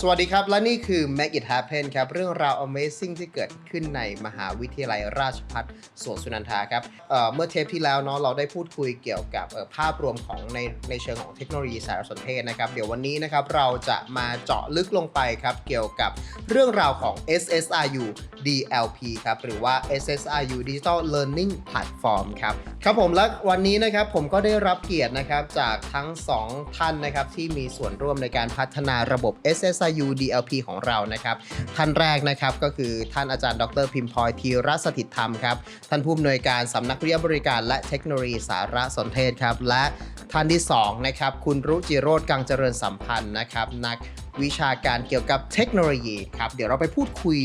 สวัสดีครับ และนี่คือ Make It Happen ครับ เรื่องราว Amazing ที่เกิดขึ้นในมหาวิทยาลัยราชภัฏสวนสุนันทาครับเเมื่อเทปที่แล้วเนาะเราได้พูดคุยเกี่ยวกับภาพรวมของในในเชิงของเทคโนโลยีสารสนเทศนะครับ เดี๋ยววันนี้นะครับเราจะมาเจาะลึกลงไปครับเกี่ยวกับเรื่องราวของ SSRU DLP ครับหรือว่า SSRU Digital Learning Platform ครับครับผมและวันนี้นะครับผมก็ได้รับเกียรตินะครับจากทั้งสองท่านนะครับที่มีส่วนร่วมในการพัฒนาระบบ SSRU DLP ของเรานะครับท่านแรกนะครับก็คือท่านอาจารย์ดรพิมพลอยธีรสถิตธรรมครับท่านผู้อำนวยการสำนักวิทยาบริการและเทคโนโลยีสารสนเทศครับและท่านที่สองนะครับคุณรุจิโรธกังเจริญสัมพันธ์นะครับนักวิชาการเกี่ยวกับเทคโนโลยีครับเดี๋ยวเราไปพูดคุย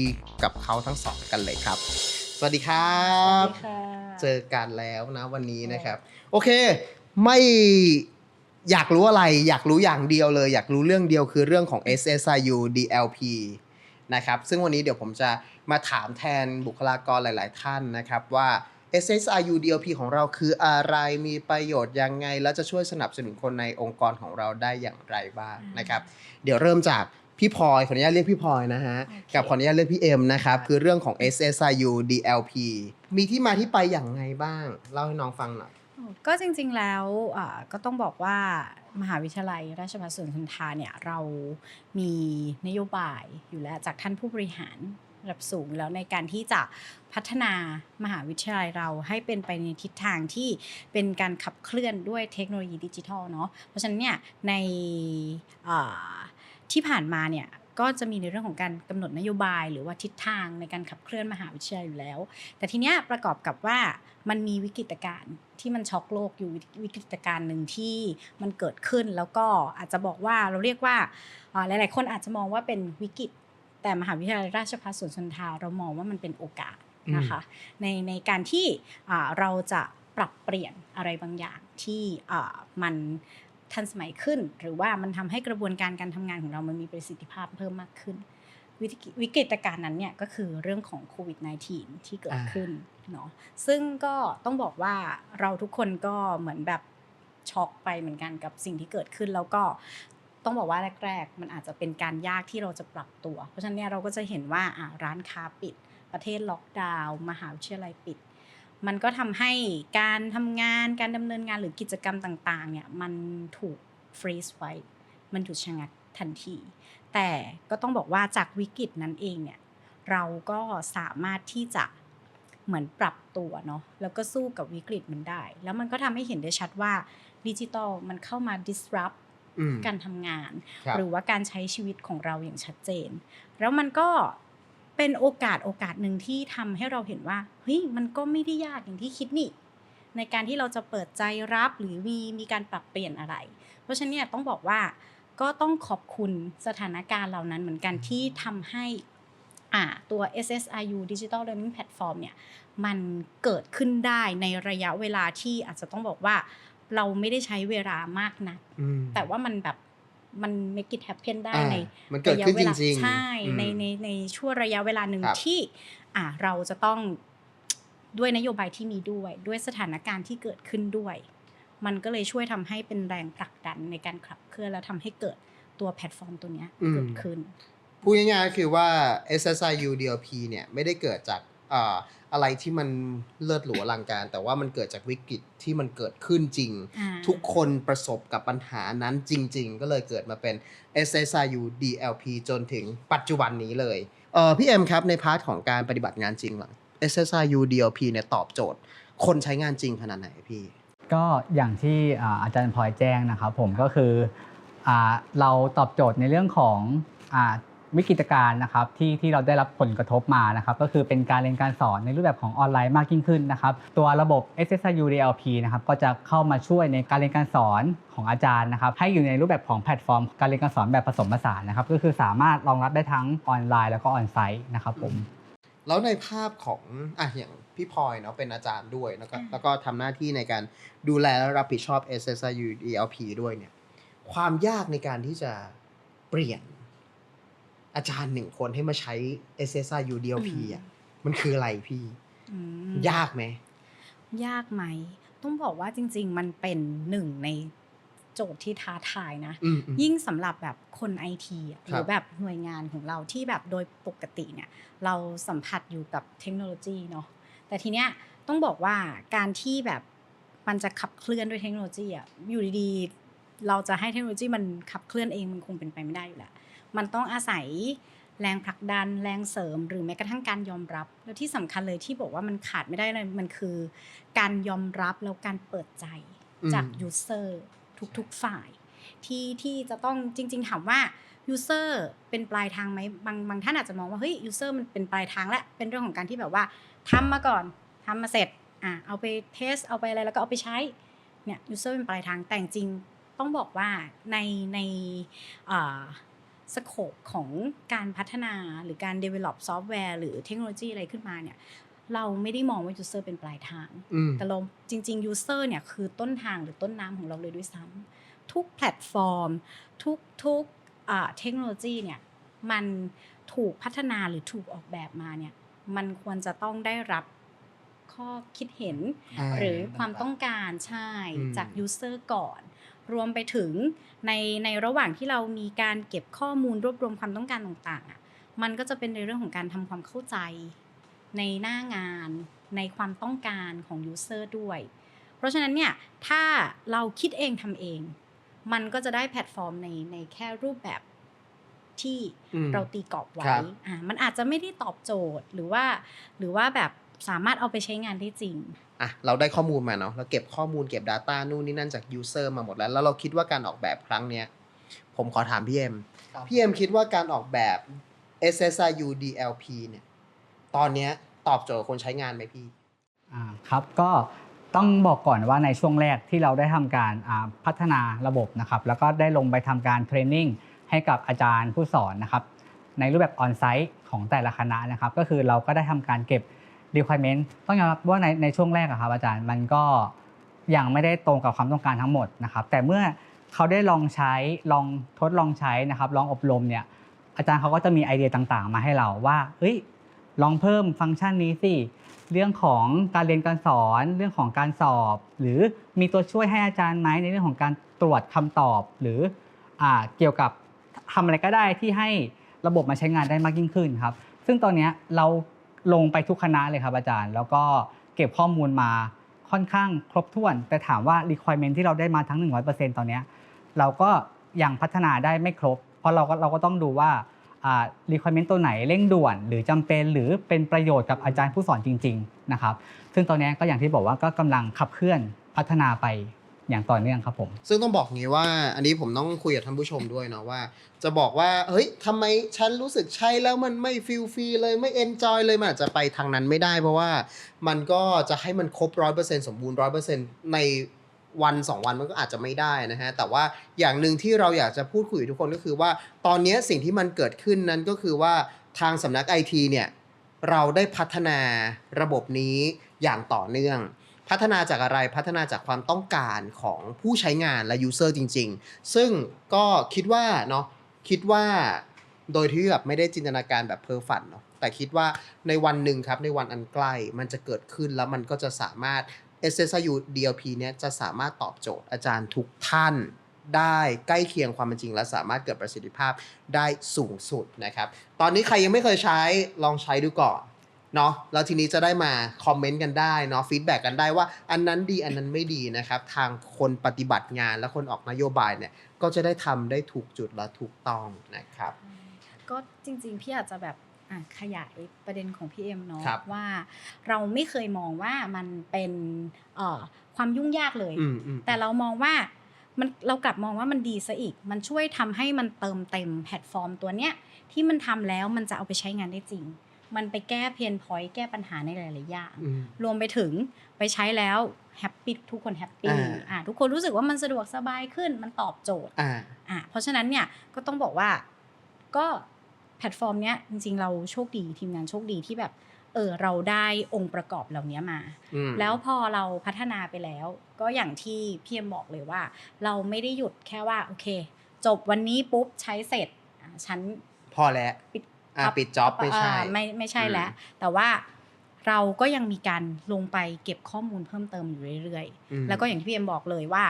กับเขาทั้งสองกันเลยครับ สวัสดีครับสวัสดีค่ะเจอกันแล้วนะวันนี้นะครับ โอเค ไม่ อยากรู้อะไรอยากรู้อย่างเดียวเลย อยากรู้เรื่องเดียวคือเรื่องของ SSIU DLP นะครับซึ่งวันนี้เดี๋ยวผมจะมาถามแทนบุคลากรหลาย ๆ ท่านนะครับว่า SSIU DLP ของเราคืออะไรมีประโยชน์ยังไง แล้วจะช่วยสนับสนุนคนในองค์กรของเราได้อย่างไรบ้างนะครับเดี๋ยวเริ่มจากพี่พลอยขออนุญาตเรียกพี่พลอยนะฮะโอเคกับขออนุญาตเรียกพี่เอ็มนะครับ คือเรื่องของ SSIU DLP มีที่มาที่ไปอย่างไงบ้าง เล่าให้น้องฟังหน่อย ก็จริงๆแล้วก็ต้องบอกว่ามหาวิทยาลัยราชภัฏสวนสุนทรเนี่ยเรามีนโยบายอยู่แล้วจากท่านผู้บริหารระดับสูงแล้วในการที่จะพัฒนามหาวิทยาลัยเราให้เป็นไปในทิศทางที่เป็นการขับเคลื่อนด้วยเทคโนโลยีดิจิทัลเนาะเพราะฉะนั้นเนี่ยในที่ผ่านมาเนี่ยก็จะมีในเรื่องของการกำหนดนโยบาย หรือว่าทิศทางในการขับเคลื่อนมหาวิทยาลัยอยู่แล้ว แต่ทีเนี้ยประกอบกับว่ามันมีวิกฤตการณ์ ที่มันช็อกโลกอยู่วิกฤตการณ์หนึ่งที่มันเกิดขึ้น แล้วก็อาจจะบอกว่าเราเรียกว่าอ่าหลาย ๆ คนอาจจะมองว่าเป็นวิกฤต แต่มหาวิทยาลัยราชภัฏสวนสุนทราเรามองว่ามันเป็นโอกาสนะคะในในการที่อ่าเราจะปรับเปลี่ยนอะไรบางอย่างที่อ่ามันทันสมัยขึ้น หรือว่ามันทำให้กระบวนการการทำงานของเรามันมีประสิทธิภาพเพิ่มมากขึ้น วิกฤวิกฤตการณ์นั้นเนี่ยก็คือเรื่องของโควิด -19 ที่เกิดอ่าขึ้นเนาะซึ่งก็ต้องบอกว่าเราทุกคนก็เหมือนแบบช็อกไปเหมือนกันกับสิ่งที่เกิดขึ้นแล้วก็ต้องบอกว่าแรก ๆ มันอาจจะเป็นการยากที่เราจะปรับตัว เพราะฉะนั้นเนี่ยเราก็จะเห็นว่าอะร้านค้าปิด ประเทศล็อกดาวน์มหาวิทยาลัยปิด มันก็ทำให้การทำงานการดำเนินงานหรือกิจกรรมต่างๆเนี่ยมันถูกฟรีซไว้มันถูกชะงัก ทันที แต่ก็ต้องบอกว่าจากวิกฤตนั้นเองเนี่ยเราก็สามารถที่จะเหมือนปรับตัวเนาะแล้วก็สู้กับวิกฤตมันได้ แล้วมันก็ทำให้เห็นได้ชัดว่าดิจิตอลมันเข้ามา disrupt อืมการทำงานครับหรือว่าการใช้ชีวิตของเราอย่างชัดเจน แล้วมันก็เป็นโอกาสโอกาสหนึ่งที่ทำให้เราเห็นว่าเฮ้ยมันก็ไม่ได้ยากอย่างที่คิดนี่ในการที่เราจะเปิดใจรับหรือมีมีการปรับเปลี่ยนอะไร เพราะฉะนั้นเนี่ยต้องบอกว่า ก็ต้องขอบคุณสถานการณ์เหล่านั้นเหมือนกันที่ทำให้อ่าตัว SSIU Digital Learning Platform เนี่ยมันเกิดขึ้นได้ในระยะเวลาที่อาจจะต้องบอกว่าเราไม่ได้ใช้เวลามากนักอืมแต่ว่ามันแบบมัน make it happen ได้อ่าในมันเกิดขึ้นะยะวลาจริงๆใช่อืมในในในช่วงระยะเวลาหนึ่งครับที่อ่าเราจะต้องด้วยนโยบายที่มีด้วย ด้วยสถานการณ์ที่เกิดขึ้นด้วย มันก็เลยช่วยทำให้เป็นแรงผลักดันในการขับเคลื่อนและทำให้เกิดตัวแพลตฟอร์มตัวเนี้ยเกิดขึ้นพูดง่ายๆก็คือว่า SSIU DLP เนี่ยไม่ได้เกิดจากอ่าอะไรที่มันเลิศหรูอลังการ แต่ว่ามันเกิดจากวิกฤตที่มันเกิดขึ้นจริงอ่าทุกคนประสบกับปัญหานั้นจริง ๆ ก็เลยเกิดมาเป็น SSIU DLP จนถึงปัจจุบันนี้เลยเออพี่เอ็มครับในพาร์ทของการปฏิบัติงานจริงหลัง SSIU DLP เนี่ยตอบโจทย์ คนใช้งานจริงขนาดไหนพี่ ก็อย่างที่อาจารย์พลอยแจ้งนะครับผมก็คือเราตอบโจทย์ในเรื่องของวิกฤตการณ์นะครับที่ที่เราได้รับผลกระทบมานะครับก็คือเป็นการเรียนการสอนในรูปแบบของออนไลน์มากยิ่งขึ้นนะครับตัวระบบ SSU DLP นะครับก็จะเข้ามาช่วยในการเรียนการสอนของอาจารย์นะครับให้อยู่ในรูปแบบของแพลตฟอร์ม การเรียนการสอนแบบผสมผสานนะครับก็คือสามารถรองรับได้ทั้งออนไลน์แล้วก็ออนไซต์นะครับผมแล้วในภาพของอะอย่าง พี่พลอยเนาะเป็นอาจารย์ด้วยแล้วก็อืมแล้วก็ทำหน้าที่ในการดูแลและรับผิดชอบ SSIU DLP ด้วยเนี่ย ความยากในการที่จะเปลี่ยนอาจารย์หนึ่งคนให้มาใช้ SSIU DLP อะมันคืออะไรพี่อืมยากไหม ยากไหม ต้องบอกว่าจริง ๆ มันเป็นหนึ่งในโจทย์ที่ท้าทายนะอืมอืมยิ่งสำหรับแบบคนไอทีหครืรัอบแบบหน่วยงานของเราที่แบบโดยปกติเนี่ย เราสัมผัสอยู่กับเทคโนโลยีเนาะ แต่ทีเนี้ยต้องบอกว่าการที่แบบมันจะขับเคลื่อนด้วยเทคโนโลยีอะอยู่ดีๆ เราจะให้เทคโนโลยีมันขับเคลื่อนเองมันคงเป็นไปไม่ได้อยู่แล้วมันต้องอาศัยแรงผลักดันแรงเสริม หรือแม้กระทั่งการยอมรับ แล้วที่สำคัญเลยที่บอกว่ามันขาดไม่ได้เลยมันคือ การยอมรับแล้วการเปิดใจอืมจากยูเซอร์ทุกๆฝ่ายที่ที่จะต้องจริง ๆ ถามว่า ยูเซอร์เป็นปลายทางไหมบางบางท่านอาจจะมองว่าเฮ้ยยูเซอร์มันเป็นปลายทางและเป็นเรื่องของการที่แบบว่าทำมาก่อนทำมาเสร็จอะเอาไปเทสเอาไปอะไรแล้วก็เอาไปใช้เนี่ยยูเซอร์เป็นปลายทางแต่จริงๆต้องบอกว่าในในสโคปของการพัฒนาหรือการ develop ซอฟต์แวร์หรือเทคโนโลยีอะไรขึ้นมาเนี่ยเราไม่ได้มองว่ายูเซอร์เป็นปลายทางอืมแต่เราจริง ๆ user เนี่ยคือต้นทางหรือต้นน้ำของเราเลยด้วยซ้ำทุกแพลตฟอร์ม ทุกทุกอ่า เทคโนโลยีเนี่ยมันถูกพัฒนาหรือถูกออกแบบมาเนี่ยมันควรจะต้องได้รับข้อคิดเห็นอ่าหรือความต้องการใช่อืมจาก user ก่อน รวมไปถึงในในระหว่างที่เรามีการเก็บข้อมูลรวบรวมความต้องการต่างๆอะมันก็จะเป็นในเรื่องของการทำความเข้าใจ ในหน้างานในความต้องการของ user ด้วย เพราะฉะนั้นเนี่ยถ้าเราคิดเองทำเอง มันก็จะได้แพลตฟอร์มในในแค่รูปแบบที่อืมเราตีกรอบไว้ครับอ่ามันอาจจะไม่ได้ตอบโจทย์หรือว่า หรือว่าแบบสามารถเอาไปใช้งานได้จริงอะเราได้ข้อมูลมาเนาะเราเก็บข้อมูลเก็บ Data นู่นนี่นั่นจาก User มาหมดแล้ว แล้วเราคิดว่าการออกแบบครั้งเนี้ยผมขอถามพี่เอ็มครับพี่เอ็มคิดว่าการออกแบบ SSIU DLP เนี่ยตอนเนี้ยตอบโจทย์คนใช้งานไหมพี่อ่าครับก็ ต้องบอกก่อนว่าในช่วงแรกที่เราได้ทำการพัฒนาระบบนะครับแล้วก็ได้ลงไปทำการเทรนนิ่งให้กับอาจารย์ผู้สอนนะครับในรูปแบบออนไซต์ของแต่ละคณะนะครับก็คือเราก็ได้ทำการเก็บ requirement ต้องยอมรับว่าในในช่วงแรกอะครับอาจารย์มันก็ยังไม่ได้ตรงกับความต้องการทั้งหมดนะครับแต่เมื่อเขาได้ลองใช้ลองทดลองใช้นะครับลองอบรมเนี่ยอาจารย์เขาก็จะมีไอเดียต่างๆ มาให้เราว่าเฮ้ยลองเพิ่มฟังก์ชันนี้สิ เรื่องของการเรียนการสอนเรื่องของการสอบ หรือมีตัวช่วยให้อาจารย์ไหมในเรื่องของการตรวจคำตอบ หรืออเกี่ยวกับทำอะไรก็ได้ที่ให้ระบบมาใช้งานได้มากยิ่งขึ้นครับ ซึ่งตอนนี้เราลงไปทุกคณะเลยครับอาจารย์ แล้วก็เก็บข้อมูลมาค่อนข้างครบถ้วน แต่ถามว่า requirement ที่เราได้มาทั้ง 100%ตอนเนี้เราก็ยังพัฒนาได้ไม่ครบ เพราะเราก็เราก็ต้องดูว่า อ่า requirement ตัวไหนเร่งด่วน หรือจำเป็นหรือเป็นประโยชน์กับอาจารย์ผู้สอนจริงๆนะครับซึ่งตอนนี้ก็อย่างที่บอกว่าก็กำลังขับเคลื่อนพัฒนาไปอย่างต่อเนื่องครับผม ซึ่งต้องบอกงี้ว่า อันนี้ผมต้องคุยกับท่านผู้ชมด้วยเนาะว่า จะบอกว่าเฮ้ยทำไมฉันรู้สึกใช้แล้วมันไม่ฟิลฟรีเลยไม่เอนจอยเลยมันอาจจะไปทางนั้นไม่ได้ เพราะว่ามันก็จะให้มันครบร้อยเปอร์เซ็นสมบูรณ์ร้อยเปอร์เซ็นใน วันสองวันมันก็อาจจะไม่ได้นะฮะแต่ว่าอย่างหนึ่งที่เราอยากจะพูดคุยกับทุกคนก็คือว่า ตอนนี้สิ่งที่มันเกิดขึ้นนั้นก็คือว่าทางสำนักไอทีเนี่ยเราได้พัฒนาระบบนี้อย่างต่อเนื่อง พัฒนาจากอะไรพัฒนาจากความต้องการของผู้ใช้งานและยูเซอร์จริง ๆ ซึ่งก็คิดว่าเนาะคิดว่าโดยที่แบบไม่ได้จินตนาการแบบเพ้อฝันเนาะแต่คิดว่าในวันหนึ่งครับในวันอันใกล้มันจะเกิดขึ้นแล้วมันก็จะสามารถ SSIU DLP เนี่ยจะสามารถตอบโจทย์อาจารย์ทุกท่านได้ใกล้เคียงความเป็นจริง และสามารถเกิดประสิทธิภาพได้สูงสุดนะครับ ตอนนี้ใครยังไม่เคยใช้ลองใช้ดูก่อนเนาะแล้วทีนี้จะได้มาคอมเมนต์กันได้เนาะฟีดแบ็กกันได้ว่าอันนั้นดีอันนั้นไม่ดีนะครับ ทางคนปฏิบัติงานและคนออกนโยบายเนี่ย ก็จะได้ทำได้ถูกจุดและถูกต้องนะครับ ก็จริงๆ พี่อาจจะแบบ ขยายประเด็นของพี่เอ็มเนาะครับว่า เราไม่เคยมองว่ามันเป็นเอ่อความยุ่งยากเลยอืมอืมแต่เรามองว่ามันเรากลับมองว่ามันดีซะอีก มันช่วยทำให้มันเติมเต็มแพลตฟอร์มตัวเนี้ยที่มันทำแล้วมันจะเอาไปใช้งานได้จริง มันไปแก้เพนพอยต์แก้ปัญหาในหลาย ๆ อย่างอืมรวมไปถึงไปใช้แล้วแฮปปี้ทุกคนแฮปปี้อ่าอ่าทุกคนรู้สึกว่ามันสะดวกสบายขึ้นมันตอบโจทย์อ่าอะเพราะฉะนั้นเนี่ยก็ต้องบอกว่าก็ แพลตฟอร์มเนี้ยจริงๆ เราโชคดีทีมงานโชคดีที่แบบเออเราได้องค์ประกอบเหล่านี้มาอืมแล้วพอเราพัฒนาไปแล้ว ก็อย่างที่พี่เอ็มบอกเลยว่า เราไม่ได้หยุดแค่ว่าโอเค จบวันนี้ปุ๊บใช้เสร็จอะฉันพอแล้วปิดอ่าปิดจ็อบไม่ใช่อ่าไม่ไม่ใช่อืมแล้ว แต่ว่าเราก็ยังมีการลงไปเก็บข้อมูลเพิ่มเติมอยู่เรื่อยๆอืมแล้วก็อย่างที่พี่เอ็มบอกเลยว่า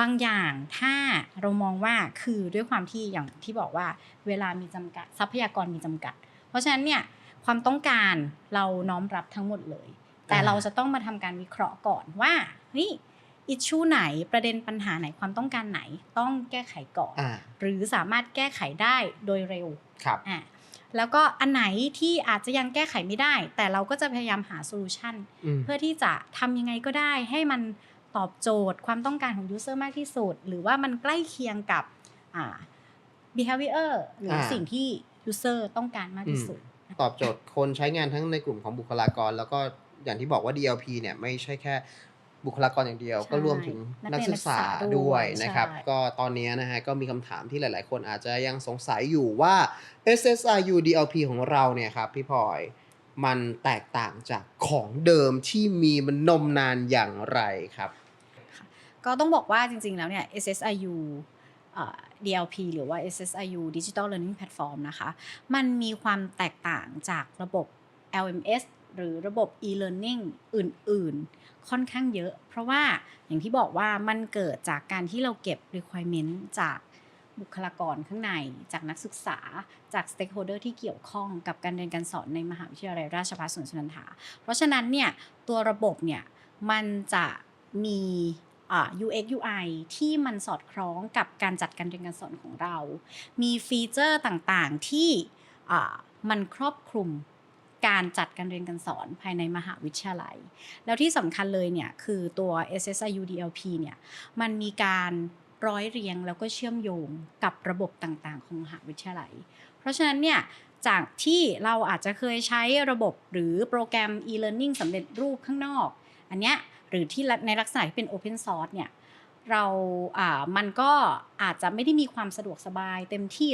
บางอย่างถ้าเรามองว่าคือด้วยความที่อย่างที่บอกว่าเวลามีจำกัดทรัพยากรมีจำกัด เพราะฉะนั้นเนี่ยความต้องการเราน้อมรับทั้งหมดเลย แต่อ่าเราจะต้องมาทำการวิเคราะห์ก่อนว่าเฮ้ยอิชชูไหนประเด็นปัญหาไหนความต้องการไหนต้องแก้ไขก่อนอ่าหรือสามารถแก้ไขได้โดยเร็วครับอะแล้วก็อันไหนที่อาจจะยังแก้ไขไม่ได้ แต่เราก็จะพยายามหาโซลูชันอืมเพื่อที่จะทำยังไงก็ได้ให้มัน ตอบโจทย์ความต้องการของยูเซอร์มากที่สุด หรือว่ามันใกล้เคียงกับอ่า behavior หรืออาสิ่งที่ยูเซอร์ต้องการมากที่สุด ตอบโจทย์คนใช้งานทั้งในกลุ่มของบุคลากร แล้วก็อย่างที่บอกว่า DLP เนี่ยไม่ใช่แค่บุคลากรอย่างเดียวใช่ก็รวมถึงนันักกเรียนศึกษานักศึกษาด้วยด้วยนะครับใช่ก็ตอนนี้นะฮะก็มีคำถามที่หลาย ๆ คนอาจจะยังสงสัยอยู่ว่า SSRU DLP ของเราเนี่ยครับพี่พลอยมันแตกต่างจากของเดิมที่มีมันนมนานอย่างไรครับ ก็ต้องบอกว่าจริงๆแล้วเนี่ย SSIU DLP หรือว่า SSIU Digital Learning Platform นะคะ มันมีความแตกต่างจากระบบ LMS หรือระบบ e-learning อื่น ๆ ค่อนข้างเยอะ เพราะว่าอย่างที่บอกว่ามันเกิดจากการที่เราเก็บ requirement จากบุคลากรข้างใน จากนักศึกษา จาก stakeholder ที่เกี่ยวข้องกับการเรียนการสอนในมหาวิทยาลัยราชภัฏสวนสุนันทา เพราะฉะนั้นเนี่ยตัวระบบเนี่ยมันจะมี UX UI ที่มันสอดคล้องกับการจัดการเรียนการสอนของเรา มีฟีเจอร์ต่างๆที่อ่ามันครอบคลุมการจัดการเรียนการสอนภายในมหาวิทยาลัย แล้วที่สำคัญเลยเนี่ยคือตัว SSIU DLP เนี่ยมันมีการร้อยเรียงแล้วก็เชื่อมโยงกับระบบต่างๆ ของมหาวิทยาลัย เพราะฉะนั้นเนี่ยจากที่เราอาจจะเคยใช้ระบบหรือโปรแกรม e-learning สำเร็จรูปข้างนอก อันเนี้ย หรือที่ในลักษณะที่เป็น Open Source เนี่ยเราอ่ามันก็อาจจะไม่ได้มีความสะดวกสบายเต็มที่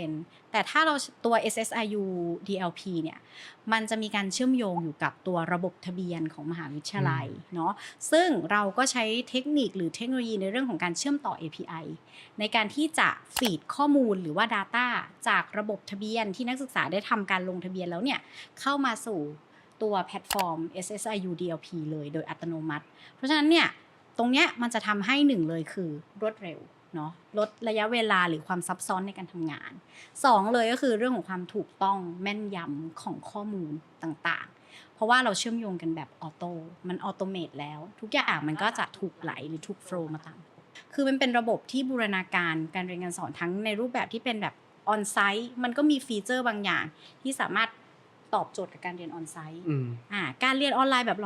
100%แต่ถ้าเราตัว SSIU DLP เนี่ยมันจะมีการเชื่อมโยงอยู่กับตัวระบบทะเบียนของมหาวิทยาลัยเนาะซึ่งเราก็ใช้เทคนิคหรือเทคโนโลยีในเรื่องของการเชื่อมต่อ API ในการที่จะฟีดข้อมูลหรือว่า Data จากระบบทะเบียนที่นักศึกษาได้ทำการลงทะเบียนแล้วเนี่ยเข้ามาสู่ ตัวแพลตฟอร์ม SSIU DLP เลยโดยอัตโนมัติ เพราะฉะนั้นเนี่ยตรงเนี้ยมันจะทำให้หนึ่งเลยคือรวดเร็วเนาะลดระยะเวลาหรือความซับซ้อนในการทำงานสองเลยก็คือเรื่องของความถูกต้องแม่นยำของข้อมูลต่างๆ เพราะว่าเราเชื่อมโยงกันแบบออโต้มันออโตเมตแล้ว ทุกอย่างมันก็จะถูกไหลหรือถูกโฟล์มาตามคือมันเป็นระบบที่บูรณาการการเรียนการสอนทั้งในรูปแบบที่เป็นแบบออนไซต์มันก็มีฟีเจอร์บางอย่างที่สามารถ ตอบโจทย์กับการเรียนออนไซต์อืมอ่าการเรียนออนไลน์แบบ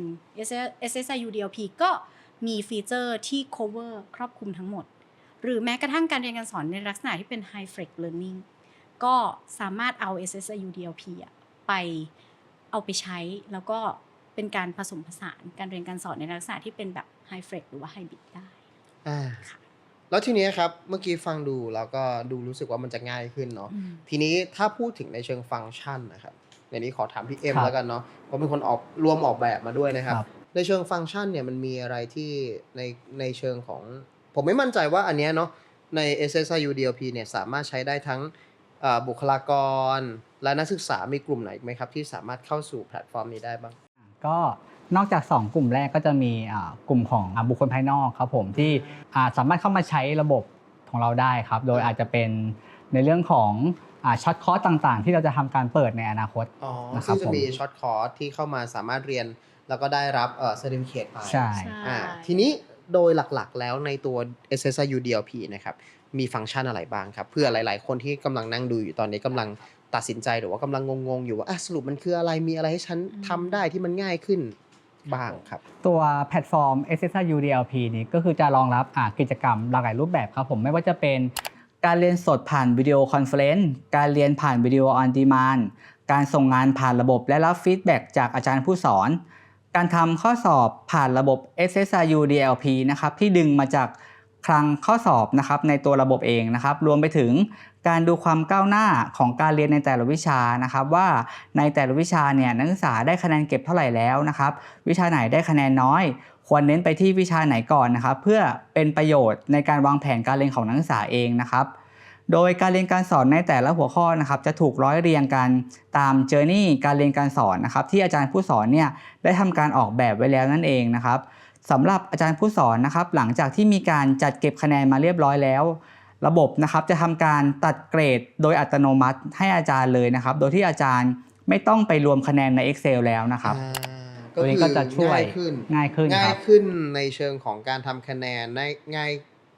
100% SSIU DLP ก็มีฟีเจอร์ที่ cover ครอบคลุมทั้งหมด หรือแม้กระทั่งการเรียนการสอนในลักษณะที่เป็น high flex learning ก็สามารถเอา SSIU DLP อะไปเอาไปใช้แล้วก็เป็นการผสมผสานการเรียนการสอนในลักษณะที่เป็นแบบ high flex หรือว่า hybrid ได้อ่าค่ะแล้วทีเนี้ยครับ เมื่อกี้ฟังดูแล้วก็ดูรู้สึกว่ามันจะง่ายขึ้นเนาะทีนี้ถ้าพูดถึงในเชิงฟังก์ชันนะครับ อย่างนี้ขอถามพี่เอ็มครับแล้วกันเนาะเพราะเป็นคนออกรวมออกแบบมาด้วยนะครับครับ ในเชิงฟังก์ชันเนี่ยมันมีอะไรที่ในในเชิงของ ผมไม่มั่นใจว่าอันเนี้ยเนาะใน SSIU DLP เนี่ยสามารถใช้ได้ทั้งเอ่อบุคลากร และนักศึกษามีกลุ่มไหนไหมครับ ที่สามารถเข้าสู่แพลตฟอร์มนี้ได้บ้าง ก็นอกจาก 2 กลุ่มแรกก็จะมีอ่ากลุ่มของอ่าบุคคลภายนอกครับผมที่อ่าสามารถเข้ามาใช้ระบบของเราได้ครับ โดยอาจจะเป็นในเรื่องของ ช็อตคอร์สต่างๆ ที่เราจะทำการเปิดในอนาคตอ๋อนะครับซึ่งจะมีผมช็อตคอร์สที่เข้ามาสามารถเรียนแล้วก็ได้รับเอ่อเซอร์ติฟิเคตไปใช่อ่าทีนี้โดยหลักๆ แล้วในตัว SSIU DLP นะครับมีฟังก์ชันอะไรบ้างครับเพื่อหลายๆ คนที่กำลังนั่งดูอยู่ตอนนี้กำลังตัดสินใจหรือว่ากำลังงงๆ อยู่ว่าอะสรุปมันคืออะไรมีอะไรให้ฉันอืมทำได้ที่มันง่ายขึ้นบ้างครับ ตัวแพลตฟอร์ม SSRU DLP นี้ก็คือจะรองรับอ่ากิจกรรมหลากหลายรูปแบบครับผมไม่ว่าจะเป็น การเรียนสดผ่านวิดีโอคอนเฟอเรนซ์การเรียนผ่านวิดีโอออนดีมานการส่งงานผ่านระบบและรับฟีดแบ็กจากอาจารย์ผู้สอน การทำข้อสอบผ่านระบบ SSRU DLP นะครับที่ดึงมาจากคลังข้อสอบนะครับในตัวระบบเองนะครับรวมไปถึงการดูความก้าวหน้าของการเรียนในแต่ละวิชานะครับว่าในแต่ละวิชาเนี่ยนักศึกษาได้คะแนนเก็บเท่าไหร่แล้วนะครับวิชาไหนได้คะแนนน้อย ควรเน้นไปที่วิชาไหนก่อนนะครับ เพื่อเป็นประโยชน์ในการวางแผนการเรียนของนักศึกษาเองนะครับ โดยการเรียนการสอนในแต่ละหัวข้อนะครับ จะถูกร้อยเรียงกันตามเจอร์นี่การเรียนการสอนนะครับ ที่อาจารย์ผู้สอนเนี่ยได้ทำการออกแบบไว้แล้วนั่นเองนะครับสำหรับอาจารย์ผู้สอนนะครับ หลังจากที่มีการจัดเก็บคะแนนมาเรียบร้อยแล้ว ระบบนะครับจะทำการตัดเกรดโดยอัตโนมัติให้อาจารย์เลยนะครับ โดยที่อาจารย์ไม่ต้องไปรวมคะแนนใน Excel แล้วนะครับ ตัวนี้ก็จะช่วยง่ายขึ้นง่ายขึ้นง่าคยรับขึ้นในเชิงของการทำคะแนนง่ายง่าย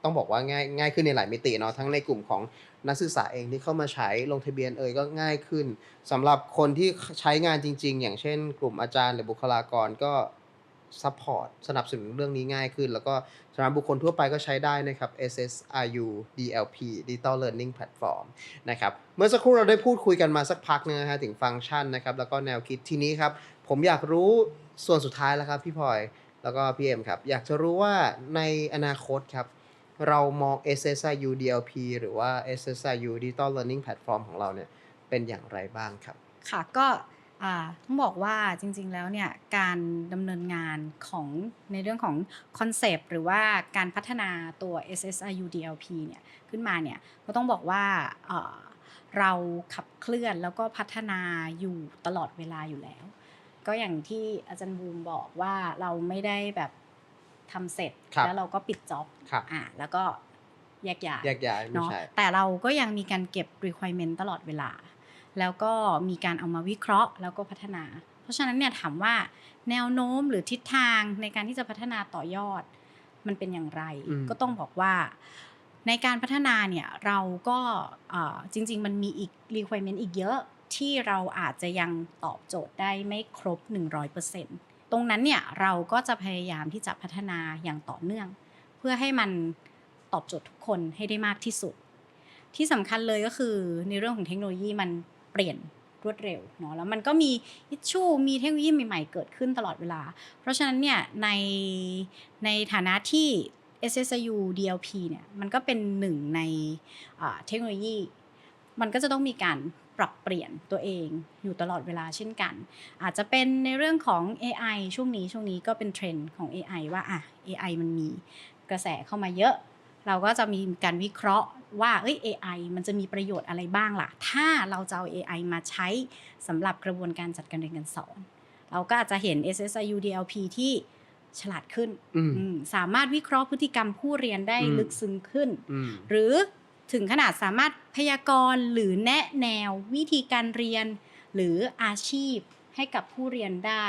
ต้องบอกว่าง่ายง่ายขึ้นในหลายมิติเนาะทั้งในกลุ่มของนักศึกษาเองที่เข้ามาใช้ลงทะเบียนเอ่ยก็ง่ายขึ้นสำหรับคนที่ใช้งานจริง ๆ อย่างเช่น กลุ่มอาจารย์หรือบุคลากรก็ ซัพพอร์ตสนับสนุนเรื่องนี้ง่ายขึ้น แล้วก็สำหรับบุคคลทั่วไปก็ใช้ได้นะครับ SSRU DLP Digital Learning Platform นะครับ เมื่อสักครู่เราได้พูดคุยกันมาสักพักนึงนะฮะถึงฟังก์ชันนะครับ แล้วก็แนวคิดทีนี้ครับ ผมอยากรู้ส่วนสุดท้ายแล้วครับพี่พลอยแล้วก็พี่เอ็มครับ อยากจะรู้ว่าในอนาคตครับ เรามอง SSIU DLP หรือว่า SSIU Digital Learning Platform ของเราเนี่ยเป็นอย่างไรบ้างครับ ค่ะก็ ต้องบอกว่าจริงๆแล้วเนี่ยการดำเนินงานของในเรื่องของคอนเซปต์หรือว่าการพัฒนาตัว SSIU DLP เนี่ยขึ้นมาเนี่ยก็ต้องบอกว่าเอ่อเราขับเคลื่อนแล้วก็พัฒนาอยู่ตลอดเวลาอยู่แล้ว ก็อย่างที่อาจารย์บูมบอกว่าเราไม่ได้แบบทำเสร็จครับแล้วเราก็ปิดจ็อบครับอ่าแล้วก็แยกย้ายแยกย้ายไม่เนาะใช่แต่เราก็ยังมีการเก็บ requirement ตลอดเวลา แล้วก็มีการเอามาวิเคราะห์ แล้วก็พัฒนา เพราะฉะนั้นเนี่ยถามว่าแนวโน้มหรือทิศทางในการที่จะพัฒนาต่อยอด มันเป็นอย่างไรอืมก็ต้องบอกว่าในการพัฒนาเนี่ยเราก็เอ่อจริง ๆ มันมีอีก requirement อีกเยอะที่เราอาจจะยังตอบโจทย์ได้ไม่ครบ 100%ตรงนั้นเนี่ยเราก็จะพยายามที่จะพัฒนาอย่างต่อเนื่อง เพื่อให้มันตอบโจทย์ทุกคนให้ได้มากที่สุด ที่สำคัญเลยก็คือในเรื่องของเทคโนโลยีมัน เปลี่ยนรวดเร็วเนาะแล้วมันก็มีอิชชูมีเทคโนโลยีใหม่ๆ เกิดขึ้นตลอดเวลา เพราะฉะนั้นเนี่ยในในฐานะที่ SSU DLP เนี่ยมันก็เป็นหนึ่งในเทคโนโลยี มันก็จะต้องมีการปรับเปลี่ยนตัวเองอยู่ตลอดเวลาเช่นกัน อาจจะเป็นในเรื่องของ AI ช่วงนี้ช่วงนี้ก็เป็นเทรนด์ของ AI ว่าอะ AI มันมีกระแสเข้ามาเยอะ เราก็จะมีการวิเคราะห์ว่าเอ้ย AI มันจะมีประโยชน์อะไรบ้างล่ะ ถ้าเราจะเอา AI มาใช้สำหรับกระบวนการจัดการเรียนการสอน เราก็อาจจะเห็น SSIU DLP ที่ฉลาดขึ้นอืมอืมสามารถวิเคราะห์พฤติกรรมผู้เรียนได้อืมลึกซึ้งขึ้นอืมหรือถึงขนาดสามารถพยากรณ์หรือแนะแนววิธีการเรียน หรืออาชีพให้กับผู้เรียนได้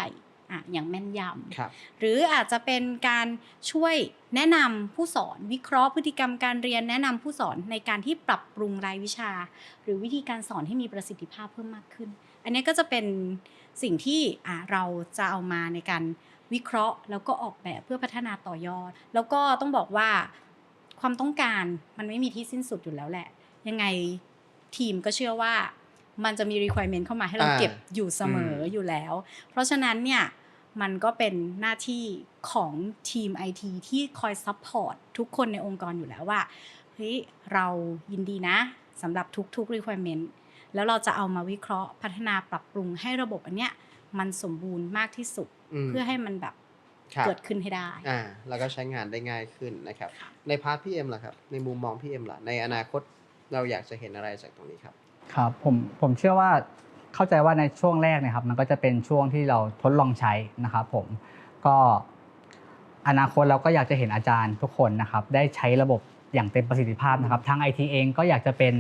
อะอย่างแม่นยำครับหรืออาจจะเป็นการช่วยแนะนำผู้สอนวิเคราะห์พฤติกรรมการเรียนแนะนำผู้สอนในการที่ปรับปรุงรายวิชา หรือวิธีการสอนให้มีประสิทธิภาพเพิ่มมากขึ้น อันนี้ก็จะเป็นสิ่งที่อะเราจะเอามาในการวิเคราะห์ แล้วก็ออกแบบเพื่อพัฒนาต่อยอด แล้วก็ต้องบอกว่าความต้องการมันไม่มีที่สิ้นสุดอยู่แล้วแหละ ยังไงทีมก็เชื่อว่ามันจะมี requirement เข้ามาให้เราอ่าเก็บอยู่เสมออมอยู่แล้ว เพราะฉะนั้นเนี่ย มันก็เป็นหน้าที่ของทีม IT ที่คอยซัพพอร์ตทุกคนในองค์กรอยู่แล้วว่าเฮ้ยเรายินดีนะสำหรับทุกๆ requirement แล้วเราจะเอามาวิเคราะห์พัฒนาปรับปรุงให้ระบบอันเนี้ยมันสมบูรณ์มากที่สุดมเพื่อให้มันแบบครับเกิดขึ้นให้ได้อ่าแล้วก็ใช้งานได้ง่ายขึ้นนะครับ ในพาร์ทพี่เอ็มล่ะครับ ในมุมมองพี่เอ็มล่ะ ในอนาคตเราอยากจะเห็นอะไรจากตรงนี้ครับ ครับ ผม ผมเชื่อว่า เข้าใจว่าในช่วงแรกเนะครับมันก็จะเป็นช่วงที่เราทดลองใช้นะครับผมก็อนาคตเราก็อยากจะเห็นอาจารย์ทุกคนนะครับได้ใช้ระบบอย่างเต็มประสิทธิภาพนะครับทางไอทีเองก็อยากจะเป็น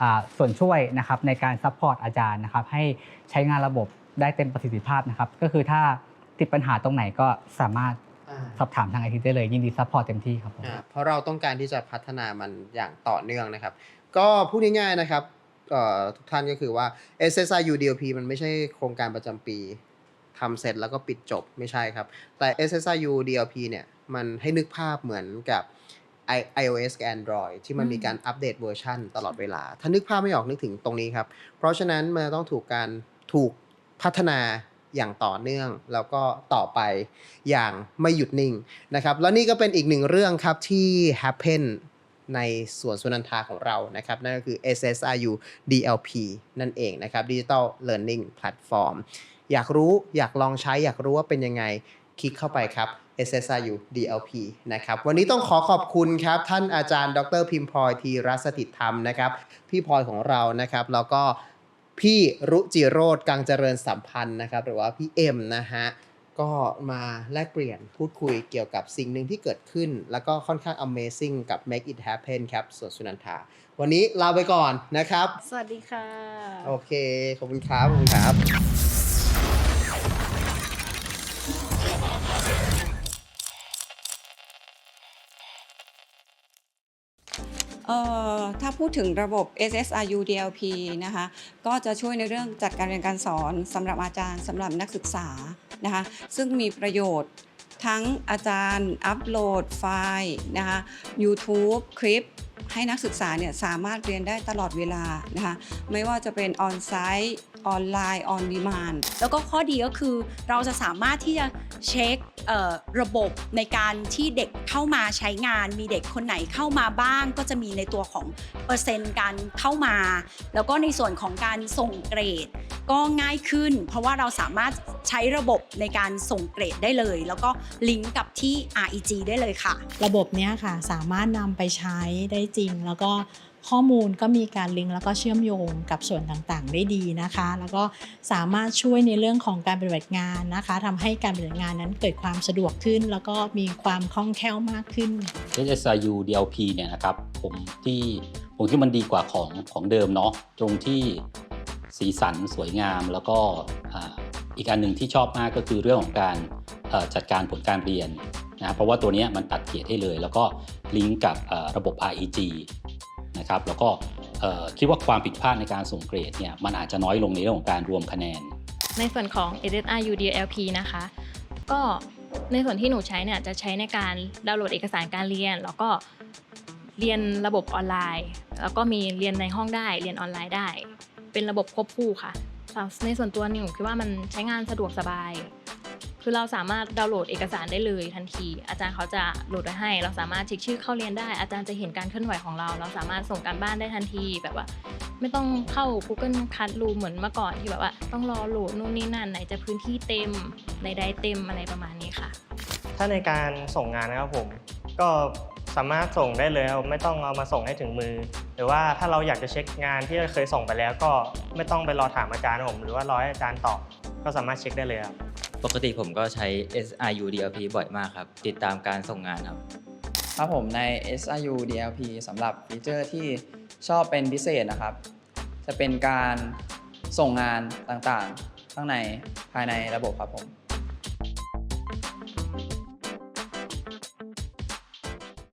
อ่าส่วนช่วยนะครับในการซัพพอร์ตอาจารย์นะครับให้ใช้งานระบบได้เต็มประสิทธิภาพนะครับก็คือถ้าติดปัญหาตรงไหนก็สามารถอ่าสอบถามทางไอทีได้เลยยินดีซัพพอร์ตเต็มที่ครับผมอ่าเพราะเราต้องการที่จะพัฒนามันอย่างต่อเนื่องนะครับ ก็พูดง่ายๆนะครับเอ่อ ทุกท่านก็คือว่า SSIU DLP มันไม่ใช่โครงการประจำปีทำเสร็จแล้วก็ปิดจบไม่ใช่ครับ แต่ SSIU DLP เนี่ยมันให้นึกภาพเหมือนกับ I- iOS กับ Android ที่มันมีการอัปเดตเวอร์ชันตลอดเวลา ถ้านึกภาพไม่ออกนึกถึงตรงนี้ครับ เพราะฉะนั้นมันต้องถูกการถูกพัฒนาอย่างต่อเนื่อง แล้วก็ต่อไปอย่างไม่หยุดนิ่งนะครับ แล้วนี่ก็เป็นอีกหนึ่งเรื่องครับที่ happen ในส่วนสุนันทาของเรานะครับ นั่นก็คือ SSRU DLP นั่นเองนะครับ Digital Learning Platform อยากรู้อยากลองใช้อยากรู้ว่าเป็นยังไงคลิกเข้าไปครับ SSRU DLP นะครับ วันนี้ต้องขอขอบคุณครับ ท่านอาจารย์ ดรพิมพลอยทีรัสถิธรรมนะครับ พี่พลอยของเรานะครับ แล้วก็พี่รุจิโรธกังเจริญสัมพันธ์นะครับ หรือว่าพี่เอ็มนะฮะ ก็มาแลกเปลี่ยนพูดคุยเกี่ยวกับสิ่งหนึ่งที่เกิดขึ้น แล้วก็ค่อนข้าง amazing กับ Make It Happen ครับส่วนสุนันทา วันนี้ลาไปก่อนนะครับ สวัสดีค่ะ โอเค ขอบคุณครับ ขอบคุณครับ เอ่อ ถ้าพูดถึงระบบ SSRU DLP นะคะก็จะช่วยในเรื่องจัดการเรียนการสอนสำหรับอาจารย์สำหรับนักศึกษานะคะซึ่งมีประโยชน์ทั้งอาจารย์อัปโหลดไฟล์นะคะ YouTube คลิปให้นักศึกษาเนี่ยสามารถเรียนได้ตลอดเวลานะคะไม่ว่าจะเป็นออนไซต์ ออนไลน์ออนดีมานแล้วก็ข้อดีก็คือเราจะสามารถที่จะเช็คระบบในการที่เด็กเข้ามาใช้งาน มีเด็กคนไหนเข้ามาบ้าง ก็จะมีในตัวของเปอร์เซ็นต์การเข้ามา แล้วก็ในส่วนของการส่งเกรด ก็ง่ายขึ้น เพราะว่าเราสามารถใช้ระบบในการส่งเกรดได้เลย แล้วก็ลิงก์กับที่ REG ได้เลยค่ะ ระบบเนี้ยค่ะสามารถนำไปใช้ได้จริงแล้วก็ ข้อมูลก็มีการลิงก์แล้วก็เชื่อมโยงกับส่วนต่างๆ ได้ดีนะคะ แล้วก็สามารถช่วยในเรื่องของการปฏิบัติงานนะคะทำให้การปฏิบัติงานนั้นเกิดความสะดวกขึ้น แล้วก็มีความคล่องแคล่วมากขึ้น SSRU DLP เนี่ยนะครับผมที่ผมที่มันดีกว่าของของเดิมเนาะตรงที่สีสันสวยงามแล้วก็อีกอันหนึ่งที่ชอบมากก็คือเรื่องของการจัดการผลการเรียนนะเพราะว่าตัวนี้มันตัดเกรดให้เลย แล้วก็ลิงก์กับระบบ REG นะครับแล้วก็คิดว่าความผิดพลาดในการส่งเกรดเนี่ยมันอาจจะน้อยลงในเรื่องของการรวมคะแนน ในส่วนของ SSR UDLP นะคะ ก็ในส่วนที่หนูใช้เนี่ยจะใช้ในการดาวน์โหลดเอกสารการเรียน แล้วก็เรียนระบบออนไลน์ แล้วก็มีเรียนในห้องได้เรียนออนไลน์ได้ เป็นระบบควบคู่ค่ะ ในส่วนตัวนี่หนูคิดว่ามันใช้งานสะดวกสบาย คือเราสามารถดาวน์โหลดเอกสารได้เลยทันที อาจารย์เขาจะโหลดไว้ให้ เราสามารถเช็คชื่อเข้าเรียนได้ อาจารย์จะเห็นการเคลื่อนไหวของเรา เราสามารถส่งการบ้านได้ทันทีแบบว่า ไม่ต้องเข้า Google Classroom เหมือนเมื่อก่อนที่แบบว่า ต้องรอโหลดนู่นนี่นั่นไหนจะพื้นที่เต็มในใดเต็มอะไรประมาณนี้ค่ะ ถ้าในการส่งงานนะครับผมก็ สามารถส่งได้เลยครับไม่ต้องเอามาส่งให้ถึงมือ หรือว่าถ้าเราอยากจะเช็คงานที่เคยส่งไปแล้วก็ไม่ต้องไปรอถามอาจารย์ผมหรือว่ารอให้อาจารย์ตอบก็สามารถเช็คได้เลยครับปกติผมก็ใช้ SRU DLP บ่อยมากครับ ติดตามการส่งงานครับ ครับผมใน SRU DLP สำหรับฟีเจอร์ที่ชอบเป็นพิเศษนะครับ จะเป็นการส่งงานต่างๆ ข้างในภายในระบบครับผม